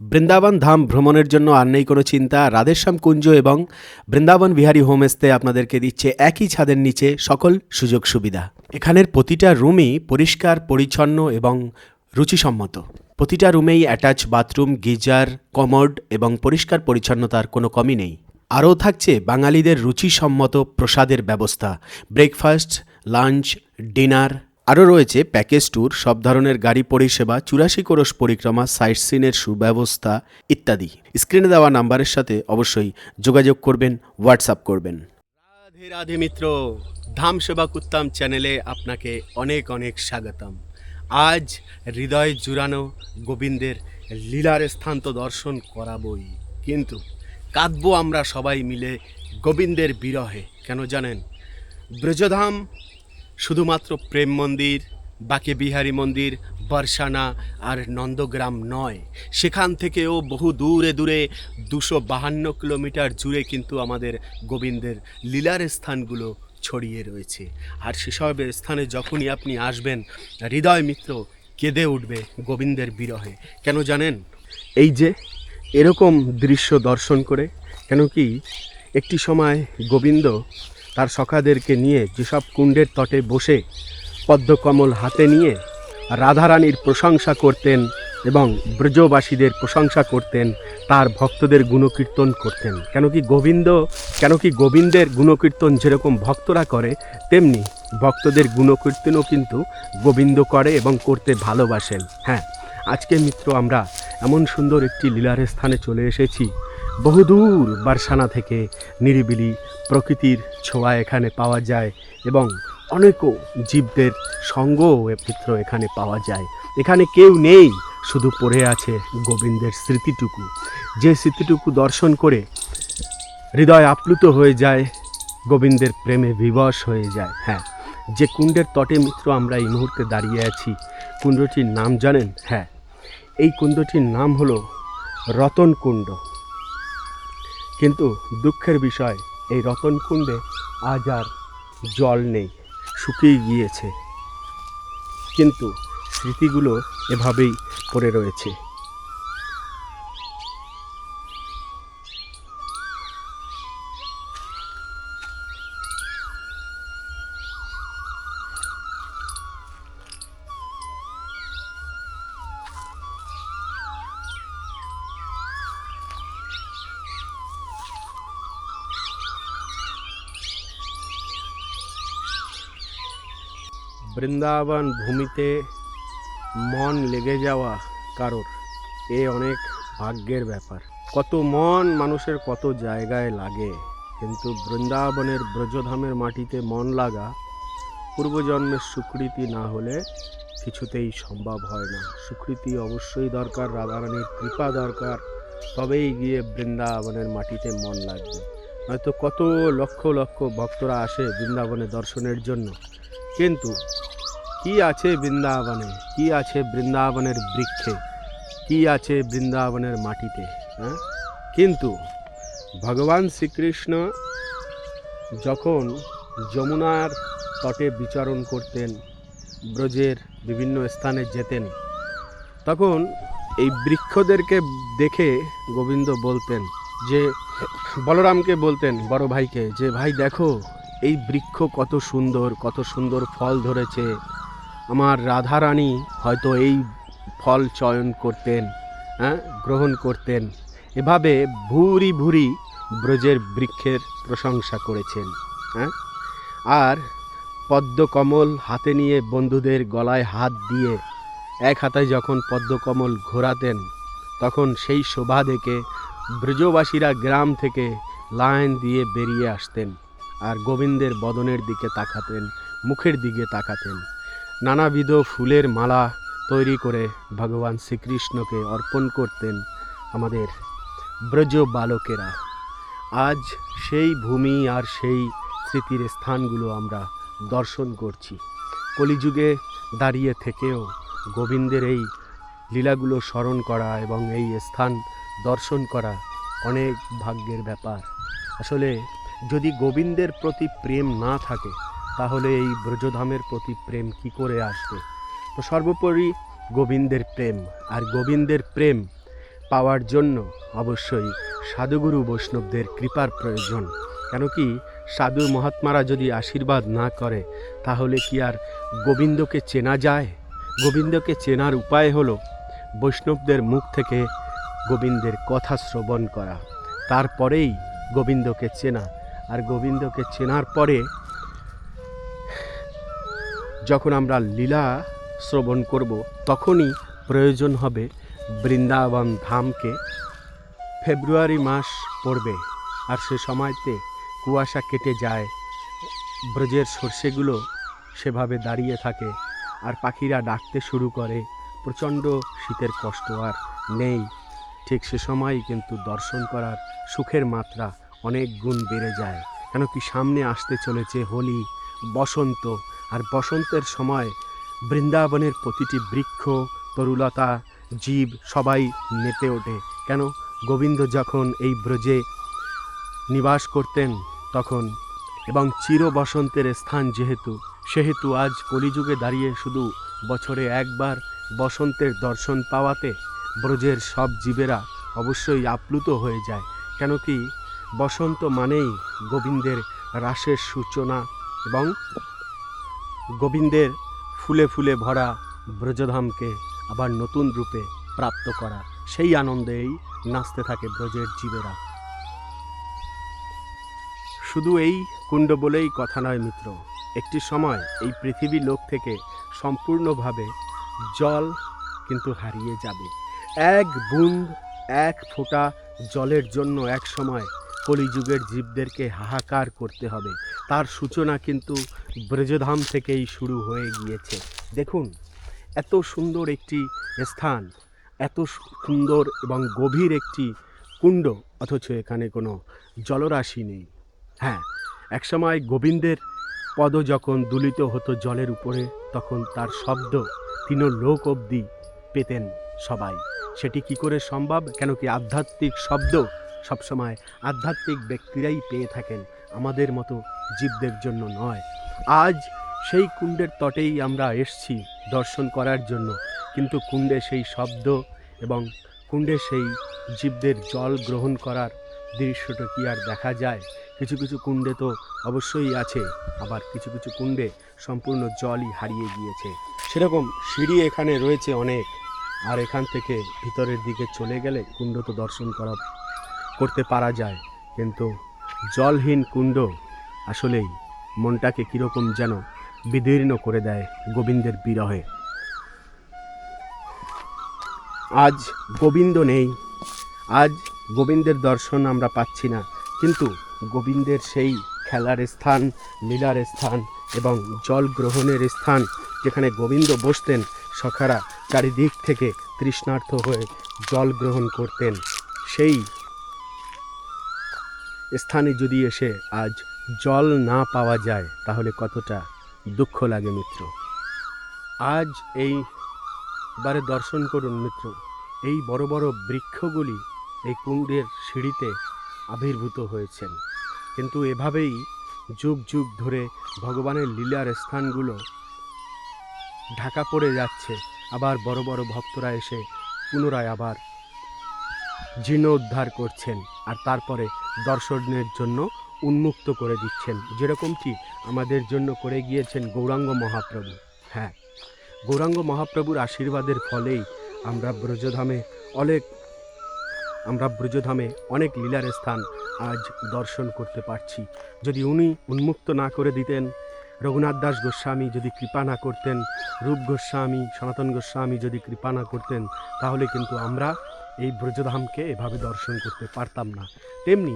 বৃন্দাবন ধাম ভ্রমণের জন্য আর নেই কোনো চিন্তা। রাধেশ্যাম কুঞ্জ এবং বৃন্দাবন বিহারী হোমস্তে আপনাদেরকে দিচ্ছে একই ছাদের নিচে সকল সুযোগ সুবিধা। এখানের প্রতিটা রুমই পরিষ্কার, পরিচ্ছন্ন এবং রুচিসম্মত। প্রতিটা রুমেই অ্যাটাচ বাথরুম, গিজার, কমোড এবং পরিষ্কার পরিচ্ছন্নতার কোনো কমই নেই। আরও থাকছে বাঙালিদের রুচিসম্মত প্রসাদের ব্যবস্থা। ব্রেকফাস্ট, লাঞ্চ, ডিনার আরও রয়েছে প্যাকেজ ট্যুর, সব ধরনের গাড়ি পরিষেবা, চুরাশি কোরস পরিক্রমা, সাইট সিনের সুব্যবস্থা ইত্যাদি। স্ক্রিনে দেওয়া নাম্বারের সাথে অবশ্যই যোগাযোগ করবেন, হোয়াটসঅ্যাপ করবেন। রাধে রাধে মিত্র, ধাম সেবা কুত্তাম চ্যানেলে আপনাকে অনেক অনেক স্বাগতম। আজ হৃদয় জুড়ানো গোবিন্দের লীলার স্থান তো দর্শন করাবই, কিন্তু কাঁদবো আমরা সবাই মিলে গোবিন্দের বিরহে, কেন জানেন? ব্রজধাম শুধুমাত্র প্রেম মন্দির, বাকে বিহারী মন্দির, বর্ষানা আর নন্দগ্রাম নয়। সেখান থেকেও বহু দূরে দূরে দুশো বাহান্ন কিলোমিটার জুড়ে কিন্তু আমাদের গোবিন্দের লীলার স্থানগুলো ছড়িয়ে রয়েছে। আর সেসব স্থানে যখনই আপনি আসবেন, হৃদয় মিত্র কেঁদে উঠবে গোবিন্দের বিরহে। কেন জানেন? এই যে এরকম দৃশ্য দর্শন করে, কেন কি একটি সময় গোবিন্দ তার সখাদেরকে নিয়ে যেসব কুণ্ডের তটে বসে পদ্মকমল হাতে নিয়ে রাধারানীর প্রশংসা করতেন এবং ব্রজবাসীদের প্রশংসা করতেন, তার ভক্তদের গুণকীর্তন করতেন। কেন কি গোবিন্দ, কেন কি গোবিন্দের গুণকীর্তন যেরকম ভক্তরা করে, তেমনি ভক্তদের গুণকীর্তনও কিন্তু গোবিন্দ করে এবং করতে ভালোবাসেন। হ্যাঁ আজকে মিত্র, আমরা এমন সুন্দর একটি লীলার স্থানে চলে এসেছি। বহুদূর বারসানা থেকে নিরিবিলি প্রকৃতির ছোঁয়া এখানে পাওয়া যায় এবং অনেকও জীবদের সঙ্গ এ এখানে পাওয়া যায়। এখানে কেউ নেই, শুধু পড়ে আছে গোবিন্দের স্মৃতিটুকু। যে স্মৃতিটুকু দর্শন করে হৃদয় আপ্লুত হয়ে যায়, গোবিন্দের প্রেমে বিবশ হয়ে যায়। হ্যাঁ যে কুণ্ডের তটে মিত্র আমরা এই মুহূর্তে দাঁড়িয়ে আছি, কুণ্ডটির নাম জানেন? হ্যাঁ এই কুণ্ডটির নাম হলো রতন কুণ্ড কিন্তু দুঃখের বিষয় এই রতন কুণ্ডে আজ আর জল নেই শুকিয়ে গিয়েছে। কিন্তু স্মৃতিগুলো এভাবেই পড়ে রয়েছে। বৃন্দাবন ভূমিতে মন লেগে যাওয়া কারোর, এ অনেক ভাগ্যের ব্যাপার। কত মন মানুষের কত জায়গায় লাগে, কিন্তু বৃন্দাবনের ব্রজধামের মাটিতে মন লাগা পূর্বজন্মের স্বীকৃতি না হলে কিছুতেই সম্ভব হয় না। স্বীকৃতি অবশ্যই দরকার, রাধারানীর কৃপা দরকার, তবেই গিয়ে বৃন্দাবনের মাটিতে মন লাগবে। হয়তো কত লক্ষ লক্ষ ভক্তরা আসে বৃন্দাবনে দর্শনের জন্য। কিন্তু কি আছে বৃন্দাবনে? কি আছে বৃন্দাবনের বৃক্ষে? কি আছে বৃন্দাবনের মাটিতে? হ্যাঁ? কিন্তু ভগবান শ্রীকৃষ্ণ যখন যমুনার তটে বিচরণ করতেন, ব্রজের বিভিন্ন স্থানে যেতেন, তখন এই বৃক্ষদেরকে দেখে গোবিন্দ বলতেন যে, বলরামকে বলতেন, বড় ভাইকে, যে, ভাই, দেখো এই বৃক্ষ কত সুন্দর কত সুন্দর ফল ধরেছে। আমার রাধারানী হয়তো এই ফল চয়ন করতেন হ্যাঁ গ্রহণ করতেন। এভাবে ভুরি ভুরি ব্রজের বৃক্ষের প্রশংসা করেছেন হ্যাঁ। আর পদ্মকমল হাতে নিয়ে বন্ধুদের গলায় হাত দিয়ে এক হাতে যখন পদ্মকমল ঘোরাতেন, তখন সেই শোভা দেখে ব্রজবাসীরা গ্রাম থেকে লাইন দিয়ে বেরিয়ে আসতেন। আর গোবিন্দের বদনের দিকে তাকাতেন, মুখের দিকে তাকাতেন। নানাবিধ ফুলের মালা তৈরি করে ভগবান শ্রীকৃষ্ণকে অর্পণ করতেন আমাদের ব্রজ বালকেরা। আজ সেই ভূমি আর সেই স্মৃতির স্থানগুলো আমরা দর্শন করছি। কলিযুগে দাঁড়িয়ে থেকেও গোবিন্দের এই লীলাগুলো স্মরণ করা এবং এই স্থান দর্শন করা অনেক ভাগ্যের ব্যাপার। আসলে যদি গোবিন্দের প্রতি প্রেম না থাকে, তাহলে এই ব্রজধামের প্রতি প্রেম কি করে আসবে? তো সর্বোপরি গোবিন্দের প্রেম, আর গোবিন্দের প্রেম পাওয়ার জন্য অবশ্যই সাধুগুরু বৈষ্ণবদের কৃপার প্রয়োজন। কেন কি, সাধু মহাত্মারা যদি আশীর্বাদ না করে, তাহলে কি আর গোবিন্দকে চেনা যায়? গোবিন্দকে চেনার উপায় হলো বৈষ্ণবদের মুখ থেকে গোবিন্দের কথা শ্রবণ করা। তারপরেই গোবিন্দকে চেনা। আর গোবিন্দকে চেনার পরে যখন আমরা লীলা শ্রবণ করব, তখনই প্রয়োজন হবে বৃন্দাবন ধামকে। ফেব্রুয়ারি মাস পড়বে আর সে সময়তে কুয়াশা কেটে যায়, ব্রজের সর্ষেগুলো সেভাবে দাঁড়িয়ে থাকে আর পাখিরা ডাকতে শুরু করে। প্রচণ্ড শীতের কষ্ট আর নেই। ঠিক সে সময়ই কিন্তু দর্শন করার সুখের মাত্রা অনেক গুণ বেড়ে যায়। কেন কি সামনে আসতে চলেছে হোলি, বসন্ত, আর বসন্তের সময় বৃন্দাবনের প্রতিটি বৃক্ষ, তরুলতা, জীব সবাই মেতে ওঠে। কেন গোবিন্দ যখন এই ব্রজে নিবাস করতেন তখন, এবং চির বসন্তের স্থান যেহেতু, সেহেতু আজ কলিযুগে দাঁড়িয়ে শুধু বছরে একবার বসন্তের দর্শন পাওয়াতে ব্রজের সব জীবেরা অবশ্যই আপ্লুত হয়ে যায়। কেন কি বসন্ত মানেই গোবিন্দের রাসের সূচনা এবং গোবিন্দের ফুলে ফুলে ভরা ব্রজধামকে আবার নতুন রূপে প্রাপ্ত করা। সেই আনন্দেই নাচতে থাকে ব্রজের জীবেরা। শুধু এই কুণ্ড বলেই কথা নয় মিত্র, একটি সময় এই পৃথিবী লোক থেকে সম্পূর্ণভাবে জল কিন্তু হারিয়ে যাবে। এক বুন্দ, এক ফোঁটা জলের জন্য এক সময় কলিযুগের জীবদেরকে হাহাকার করতে হবে। তার সূচনা কিন্তু ব্রজধাম থেকেই শুরু হয়ে গিয়েছে। দেখুন, এত সুন্দর একটি স্থান, এত সুন্দর এবং গভীর একটি কুণ্ড, অথচ এখানে কোনো জলরাশি নেই। হ্যাঁ একসময় গোবিন্দের পদ যখন দুলিত হতো জলের উপরে, তখন তার শব্দ তিন লোক অবধি পেতেন সবাই। সেটি কি করে সম্ভব? কেন কি আধ্যাত্মিক শব্দ সবসময় আধ্যাত্মিক ব্যক্তিরাই পেয়ে থাকেন আমাদের মতো জীবদের জন্য নয়। আজ সেই কুণ্ডের তটেই আমরা এসছি দর্শন করার জন্য। কিন্তু কুণ্ডে সেই শব্দ এবং কুণ্ডে সেই জীবদের জল গ্রহণ করার দৃশ্যটা কি আর দেখা যায়? কিছু কিছু কুণ্ডে তো অবশ্যই আছে, আবার কিছু কিছু কুণ্ডে সম্পূর্ণ জলই হারিয়ে গিয়েছে। সেরকম সিঁড়ি এখানে রয়েছে অনেক, আর এখান থেকে ভিতরের দিকে চলে গেলে কুণ্ড তো দর্শন করা করতে পারা যায়। কিন্তু জলহীন কুণ্ড আসলেই মনটাকে কীরকম যেন বিদীর্ণ করে দেয় গোবিন্দের বিরহে। আজ গোবিন্দ নেই। আজ গোবিন্দের দর্শন আমরা পাচ্ছি না। কিন্তু গোবিন্দের সেই খেলার স্থান, লীলার স্থান এবং জল গ্রহণের স্থান যেখানে গোবিন্দ বসতেন, সখারা চারিদিক থেকে তৃষ্ণার্থ হয়ে জল গ্রহণ করতেন, সেই স্থানে যদি এসে আজ জল না পাওয়া যায়, তাহলে কতটা দুঃখ লাগে মিত্র। আজ এই বারে দর্শন করুন মিত্র। এই বড় বড় বৃক্ষগুলি এই কুণ্ডের সিঁড়িতে আবির্ভূত হয়েছেন। কিন্তু এভাবেই যুগ যুগ ধরে ভগবানের লীলার স্থানগুলো ঢাকা পড়ে যাচ্ছে। আবার বড় বড় ভক্তরা এসে পুনরায় আবার জীর্ণোদ্ধার করছেন আর তারপরে দর্শনের জন্য উন্মুক্ত করে দিচ্ছেন। যেরকমটি আমাদের জন্য করে গিয়েছেন গৌরাঙ্গ মহাপ্রভু। হ্যাঁ গৌরাঙ্গ মহাপ্রভুর আশীর্বাদের ফলেই আমরা ব্রজধামে অনেক, আমরা ব্রজধামে অনেক লীলার স্থান আজ দর্শন করতে পারছি। যদি উনি উন্মুক্ত না করে দিতেন, রঘুনাথ দাস গোস্বামী যদি কৃপা না করতেন, রূপ গোস্বামী, সনাতন গোস্বামী যদি কৃপা না করতেন, তাহলে কিন্তু আমরা এই ব্রজধামকে এভাবে দর্শন করতে পারতাম না। তেমনি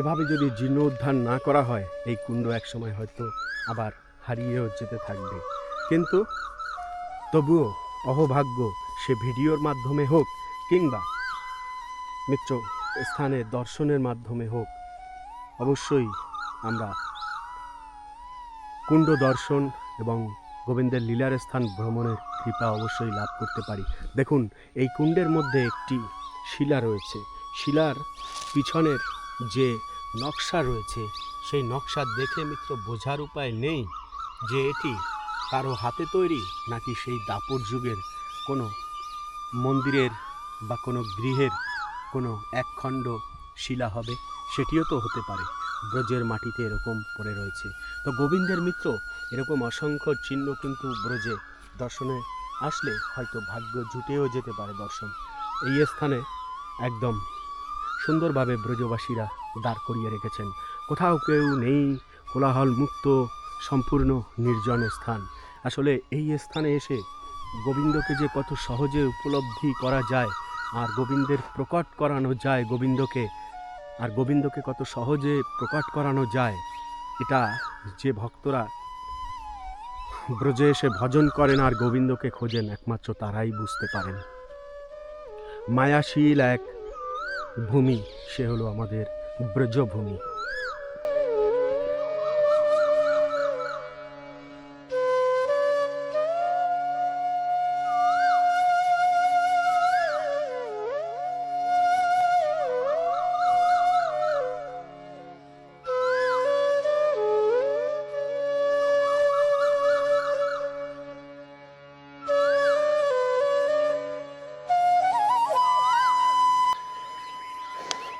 এভাবে যদি জীর্ণোদ্ধার না করা হয়, এই কুণ্ড একসময় হয়তো আবার হারিয়েও যেতে থাকবে। কিন্তু তবুও অহভাগ্য, সে ভিডিওর মাধ্যমে হোক কিংবা মিত্র স্থানে দর্শনের মাধ্যমে হোক, অবশ্যই আমরা কুণ্ড দর্শন এবং গোবিন্দের লীলার স্থান ভ্রমণের কৃপা অবশ্যই লাভ করতে পারি। দেখুন, এই কুণ্ডের মধ্যে একটি শিলা রয়েছে। শিলার পিছনের যে নকশা রয়েছে, সেই নকশা দেখে মিত্র বোঝার উপায় নেই যে এটি কারও হাতে তৈরি নাকি সেই দাপর যুগের কোনো মন্দিরের বা কোনো গৃহের কোনো একখণ্ড শিলা হবে, সেটিও তো হতে পারে। ব্রজের মাটিতে এরকম পড়ে রয়েছে। তো গোবিন্দের মিত্র এরকম অসংখ্য চিহ্ন কিন্তু ব্রজে দর্শনে আসলে হয়তো ভাগ্য জুটেও যেতে পারে দর্শন। এই স্থানে একদম সুন্দরভাবে ব্রজবাসীরা দাঁড় করিয়ে রেখেছেন। কোথাও কেউ নেই, কোলাহল মুক্ত, সম্পূর্ণ, নির্জন স্থান। আসলে এই স্থানে এসে গোবিন্দকে যে কত সহজে উপলব্ধি করা যায়, আর গোবিন্দের প্রকট করানো যায় গোবিন্দকে আর গোবিন্দকে কত সহজে প্রকাট করানো যায়, এটা যে ভক্তরা ব্রজে এসে ভজন করেন আর গোবিন্দকে খোঁজেন, একমাত্র তারাই বুঝতে পারেন। মায়াশীল এক ভূমি, সে হলো আমাদের ব্রজভূমি।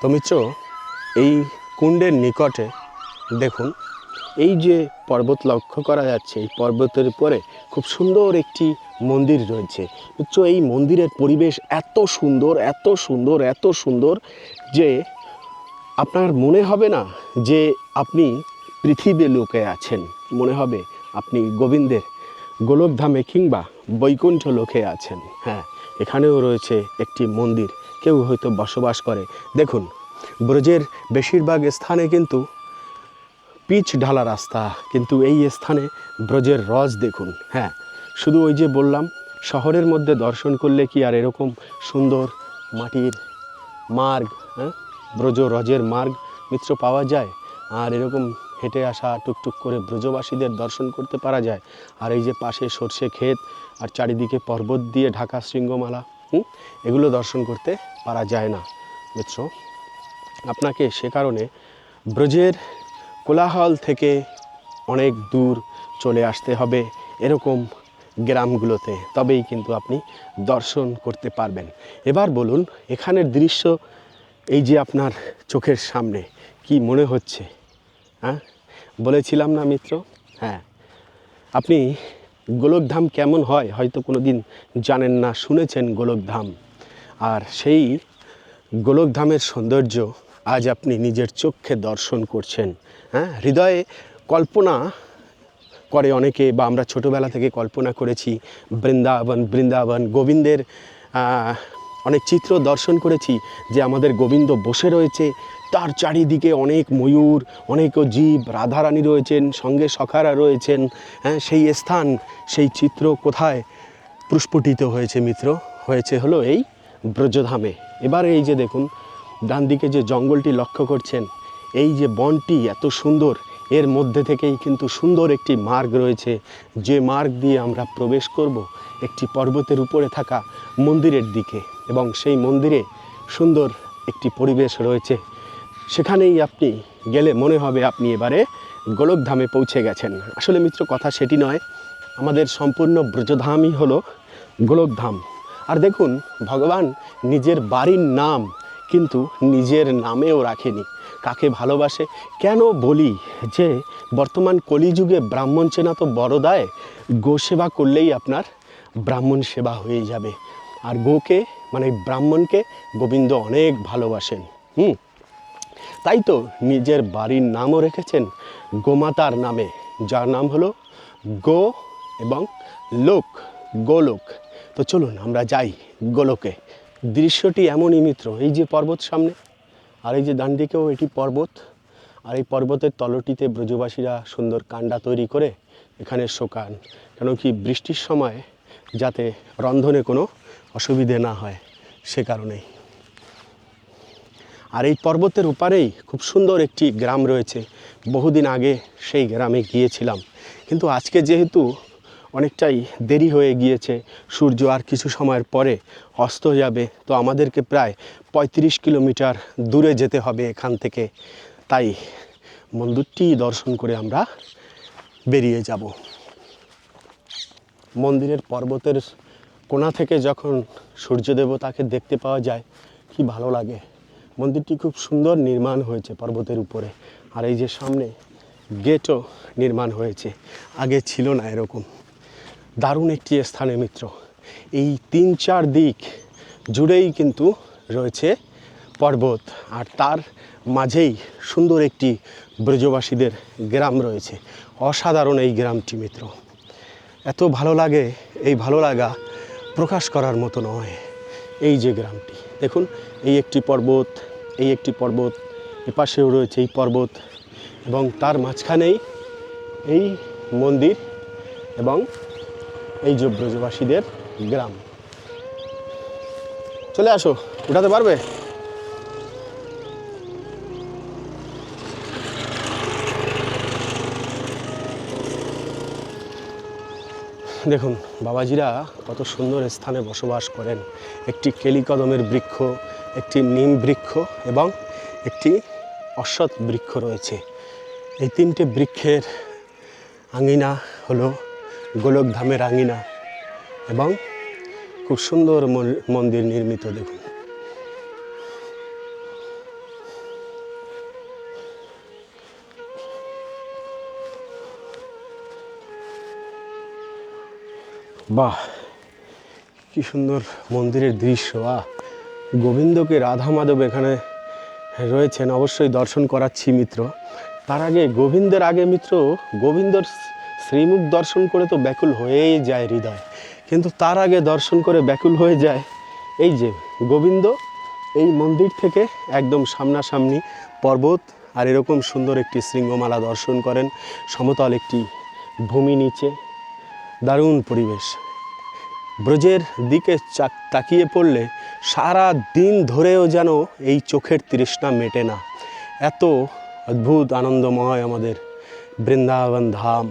তো মিত্র, এই কুণ্ডের নিকটে দেখুন, এই যে পর্বত লক্ষ্য করা যাচ্ছে, এই পর্বতের উপরে খুব সুন্দর একটি মন্দির রয়েছে। মিত্র, এই মন্দিরের পরিবেশ এত সুন্দর এত সুন্দর এত সুন্দর যে আপনার মনে হবে না যে আপনি পৃথিবী লোকে আছেন। মনে হবে আপনি গোবিন্দের গোলকধামে কিংবা বৈকুণ্ঠ লোকে আছেন। হ্যাঁ এখানেও রয়েছে একটি মন্দির। কেউ হয়তো বসবাস করে। দেখুন, ব্রজের বেশিরভাগ স্থানে কিন্তু পিচ ঢালা রাস্তা, কিন্তু এই স্থানে ব্রজের রজ দেখুন। হ্যাঁ শুধু ওই যে বললাম, শহরের মধ্যে দর্শন করলে কি আর এরকম সুন্দর মাটির মার্গ হ্যাঁ? ব্রজ রজের মার্গ মিত্র পাওয়া যায়? আর এরকম হেঁটে আসা টুকটুক করে ব্রজবাসীদের দর্শন করতে পারা যায়। আর এই যে পাশে সর্ষে ক্ষেত আর চারিদিকে পর্বত দিয়ে ঢাকা শৃঙ্গমালা এগুলো দর্শন করতে পারা যায় না। মিত্র, আপনাকে সে কারণে ব্রজের কোলাহল থেকে অনেক দূর চলে আসতে হবে এরকম গ্রামগুলোতে, তবেই কিন্তু আপনি দর্শন করতে পারবেন। এবার বলুন, এখানের দৃশ্য এই যে আপনার চোখের সামনে, কি মনে হচ্ছে? হ্যাঁ? বলেছিলাম না, মিত্র? হ্যাঁ। আপনি গোলকধাম কেমন হয় হয়তো কোনো দিন জানেন না, শুনেছেন গোলকধাম। আর সেই গোলকধামের সৌন্দর্য আজ আপনি নিজের চোখে দর্শন করছেন। হ্যাঁ? হৃদয়ে কল্পনা করে অনেকে, বা আমরা ছোটোবেলা থেকে কল্পনা করেছি, বৃন্দাবন বৃন্দাবন, গোবিন্দের অনেক চিত্র দর্শন করেছি যে আমাদের গোবিন্দ বসে রয়েছে তার চারিদিকে অনেক ময়ূর, অনেক জীব, রাধারানী রয়েছেন, সঙ্গে সখারা রয়েছেন। হ্যাঁ সেই স্থান, সেই চিত্র কোথায়? প্রস্ফুটিত হয়েছে মিত্র, হয়েছে হলো এই ব্রজধামে। এবার এই যে দেখুন ডান দিকে যে জঙ্গলটি লক্ষ্য করছেন, এই যে বনটি এত সুন্দর, এর মধ্যে থেকেই কিন্তু সুন্দর একটি মার্গ রয়েছে। যে মার্গ দিয়ে আমরা প্রবেশ করব, একটি পর্বতের উপরে থাকা মন্দিরের দিকে। এবং সেই মন্দিরে সুন্দর একটি পরিবেশ রয়েছে। সেখানেই আপনি গেলে মনে হবে আপনি এবারে গোলকধামে পৌঁছে গেছেন। আসলে মিত্র, কথা সেটি নয়। আমাদের সম্পূর্ণ ব্রজধামই হলো গোলকধাম। আর দেখুন, ভগবান নিজের বাড়ির নাম কিন্তু নিজের নামেও রাখেনি। কাকে ভালোবাসে? কেন বলি যে, বর্তমান কলিযুগে ব্রাহ্মণ চেনা তো বড় দায় গো সেবা করলেই আপনার ব্রাহ্মণ সেবা হয়ে যাবে। আর গোকে মানে ব্রাহ্মণকে গোবিন্দ অনেক ভালোবাসেন। হুম? তাই তো নিজের বাড়ির নামও রেখেছেন গোমাতার নামে, যার নাম হলো গো এবং লোক, গোলোক। তো চলুন আমরা যাই গোলোকে। দৃশ্যটি এমনই মিত্র, এই যে পর্বত সামনে, আর এই যে ডান দিকেও এটি পর্বত, আর এই পর্বতের তলটিতে ব্রজবাসীরা সুন্দর কাণ্ডা তৈরি করে এখানে শোকান, কেন কি বৃষ্টির সময় যাতে রন্ধনে কোনো অসুবিধে না হয়, সে কারণেই। আর এই পর্বতের উপারেই খুব সুন্দর একটি গ্রাম রয়েছে। বহুদিন আগে সেই গ্রামে গিয়েছিলাম। কিন্তু আজকে যেহেতু অনেকটাই দেরি হয়ে গিয়েছে, সূর্য আর কিছু সময়ের পরে অস্ত যাবে, তো আমাদেরকে প্রায় পঁয়ত্রিশ কিলোমিটার দূরে যেতে হবে এখান থেকে। তাই মন্দিরটি দর্শন করে আমরা বেরিয়ে যাব। মন্দিরের পর্বতের কোণা থেকে যখন সূর্য দেবতাকে দেখতে পাওয়া যায়, কি ভালো লাগে। মন্দিরটি খুব সুন্দর নির্মাণ হয়েছে পর্বতের উপরে। আর এই যে সামনে গেটও নির্মাণ হয়েছে। আগে ছিল না এরকম। দারুণ একটি স্থানে মিত্র। এই তিন চার দিক জুড়েই কিন্তু রয়েছে পর্বত। আর তার মাঝেই সুন্দর একটি ব্রজবাসীদের গ্রাম রয়েছে। অসাধারণ এই গ্রামটি মিত্র। এত ভালো লাগে, এই ভালো লাগা প্রকাশ করার মতো নয়। এই যে গ্রামটি। দেখুন, এই একটি পর্বত, এই একটি পর্বত, এপাশেও রয়েছে এই পর্বত এবং তার মাঝখানেই এই মন্দির এবং এই যে ব্রজবাসীদের গ্রাম। চলে আসো, উঠাতে পারবে? দেখুন, বাবাজিরা কত সুন্দর স্থানে বসবাস করেন। একটি কেলিকদমের বৃক্ষ, একটি নিম বৃক্ষ এবং একটি অশ্বৎ বৃক্ষ রয়েছে। এই তিনটে বৃক্ষের আঙিনা হলো গোলকধামের আঙিনা এবং খুব সুন্দর মন- মন্দির নির্মিত, দেখুন। বাহ, কি সুন্দর মন্দিরের দৃশ্য, আহ। গোবিন্দকে রাধা মাধব এখানে রয়েছেন, অবশ্যই দর্শন করাচ্ছি মিত্র। তার আগে গোবিন্দের আগে মিত্র, গোবিন্দর শ্রীমুখ দর্শন করে তো ব্যাকুল হয়েই যায় হৃদয়। কিন্তু তার আগে দর্শন করে ব্যাকুল হয়ে যায় এই যে গোবিন্দ, এই মন্দির থেকে একদম সামনাসামনি পর্বত, আর এরকম সুন্দর একটি শৃঙ্গমালা দর্শন করেন। সমতল একটি ভূমি নিচে। দারুণ পরিবেশ। ব্রজের দিকে তাকিয়ে পড়লে সারা দিন ধরেও যেন এই চোখের তৃষ্ণা মেটে না। এত অদ্ভুত আনন্দময় আমাদের বৃন্দাবন ধাম।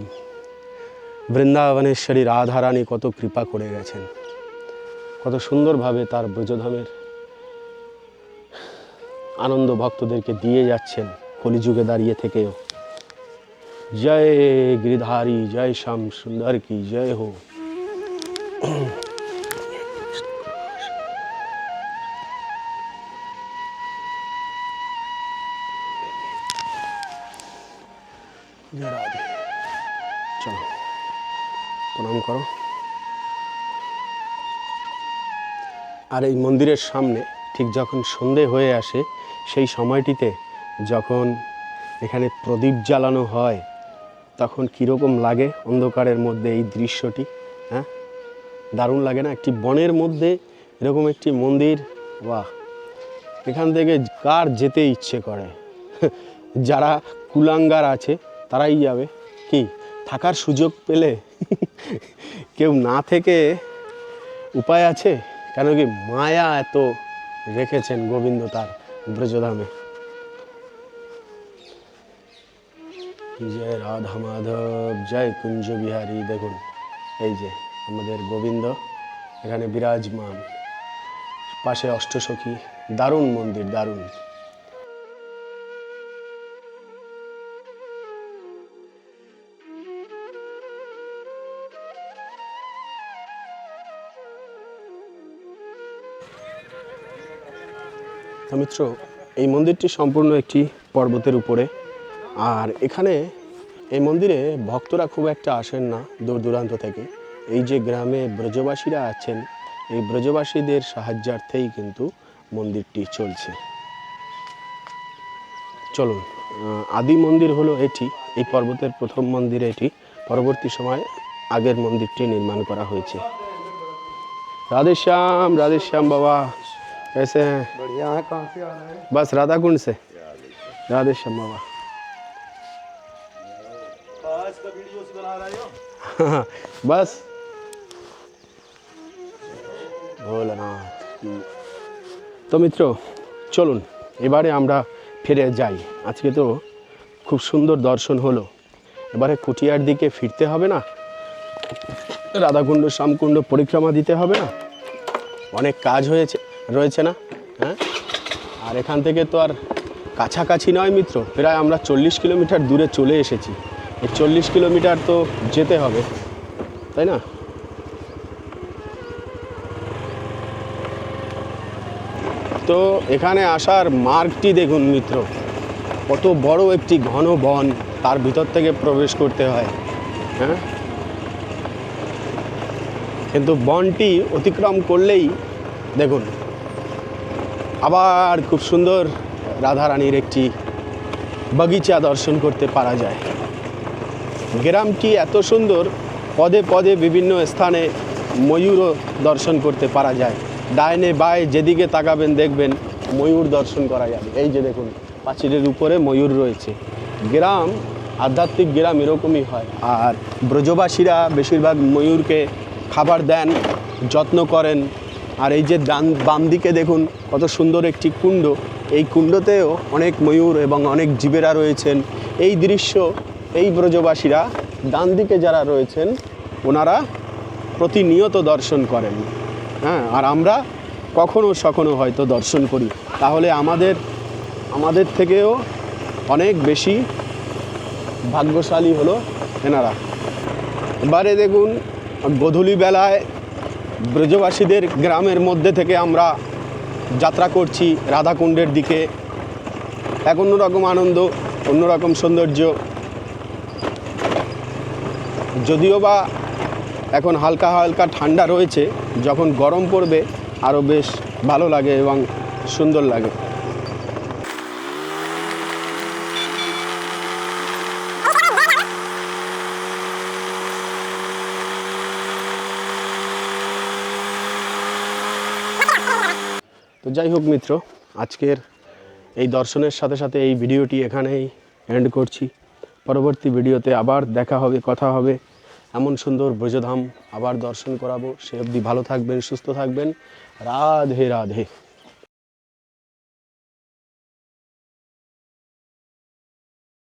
বৃন্দাবনেশ্বরী রাধারানী কত কৃপা করে গেছেন। কত সুন্দরভাবে তার ব্রজধামের আনন্দ ভক্তদেরকে দিয়ে যাচ্ছেন কলিযুগে দাঁড়িয়ে থেকেও। জয় শ্যাম সুন্দর কি জয় হো। জয় রাধে। প্রণাম করো। আর এই মন্দিরের সামনে ঠিক যখন সন্ধে হয়ে আসে, সেই সময়টিতে যখন এখানে প্রদীপ জ্বালানো হয় তখন কীরকম লাগে অন্ধকারের মধ্যে এই দৃশ্যটি হ্যাঁ? দারুণ লাগে না? একটি বনের মধ্যে এরকম একটি মন্দির, বাহ! এখান থেকে কার যেতে ইচ্ছে করে? যারা কুলাঙ্গার আছে, তারাই যাবে। কি, থাকার সুযোগ পেলে? কেউ না থেকে উপায় আছে? কেন কি মায়া এত রেখেছেন গোবিন্দ তার ব্রজধামে? জয় রাধা মাধব, জয় কুঞ্জ বিহারী, দেখুন, এই যে আমাদের গোবিন্দ, এখানে বিরাজমান, পাশে অষ্টসখী, দারুণ মন্দির, দারুণ। মিত্র, এই মন্দিরটি সম্পূর্ণ একটি পর্বতের উপরে। আর এখানে এই মন্দিরে ভক্তরা খুব একটা আসেন না দূর দূরান্ত থেকে এই যে গ্রামে ব্রজবাসীরা আছেন এই ব্রজবাসীদের সাহায্যার্থেই কিন্তু মন্দিরটি চলছে চলুন আহ, আদি মন্দির হলো এটি এই পর্বতের প্রথম মন্দির এটি পরবর্তী সময় আগের মন্দিরটি নির্মাণ করা হয়েছে राधेश्याम राधेश्याम बाबा कैसे हैं बढ़िया है कहाँ से आ रहे हैं बस राधा कुंड से राधेश्याम बाबा आज का वीडियो से बना रहे हो बस ভোলানাথ তো মিত্র চলুন এবারে আমরা ফিরে যাই আজকে তো খুব সুন্দর দর্শন হলো এবারে কুটিয়ার দিকে ফিরতে হবে না রাধাকুণ্ড শ্যামকুণ্ড পরিক্রমা দিতে হবে না অনেক কাজ হয়েছে রয়েছে না হ্যাঁ আর এখান থেকে তো আর কাছাকাছি নয় মিত্র প্রায় আমরা চল্লিশ কিলোমিটার দূরে চলে এসেছি এই চল্লিশ কিলোমিটার তো যেতে হবে, তাই না? তো এখানে আসার মার্গটি দেখুন মিত্র, কত বড় একটি ঘন বন তার ভিতর থেকে প্রবেশ করতে হয় হ্যাঁ? কিন্তু বনটি অতিক্রম করলেই দেখুন, আবার খুব সুন্দর রাধারানীর একটি বাগিচা দর্শন করতে পারা যায়। গ্রামটি এত সুন্দর, পদে পদে বিভিন্ন স্থানে ময়ূরও দর্শন করতে পারা যায়। ডাইনে বায়ে যেদিকে তাকাবেন দেখবেন ময়ূর দর্শন করা যাবে। এই যে দেখুন, পাঁচিলের উপরে ময়ূর রয়েছে। গ্রাম, আধ্যাত্মিক গ্রাম এরকমই হয়। আর ব্রজবাসীরা বেশিরভাগ ময়ূরকে খাবার দেন, যত্ন করেন। আর এই যে ডান, বাম দিকে দেখুন, কত সুন্দর একটি কুণ্ড। এই কুণ্ডতেও অনেক ময়ূর এবং অনেক জীবেরা রয়েছেন। এই দৃশ্য এই ব্রজবাসীরা ডান দিকে যারা রয়েছেন, ওনারা প্রতিনিয়ত দর্শন করেন। হ্যাঁ আর আমরা কখনো সখনো হয়তো দর্শন করি। তাহলে আমাদের আমাদের থেকেও অনেক বেশি ভাগ্যশালী হলো এনারা। এবারে দেখুন, গধূলি বেলায় ব্রজবাসীদের গ্রামের মধ্যে থেকে আমরা যাত্রা করছি রাধাকুণ্ডের দিকে। এক অন্যরকম আনন্দ, অন্যরকম সৌন্দর্য। যদিও বা এখন হালকা হালকা ঠান্ডা রয়েছে, যখন গরম পড়বে আরও বেশ ভালো লাগে এবং সুন্দর লাগে। তো যাই হোক মিত্র, আজকের এই দর্শনের সাথে সাথে এই ভিডিওটি এখানেই এন্ড করছি। পরবর্তী ভিডিওতে আবার দেখা হবে, কথা হবে। এমন সুন্দর ব্রজধাম আবার দর্শন করাবো। সে অবধি ভালো থাকবেন সুস্থ থাকবেন। রাধে রাধে।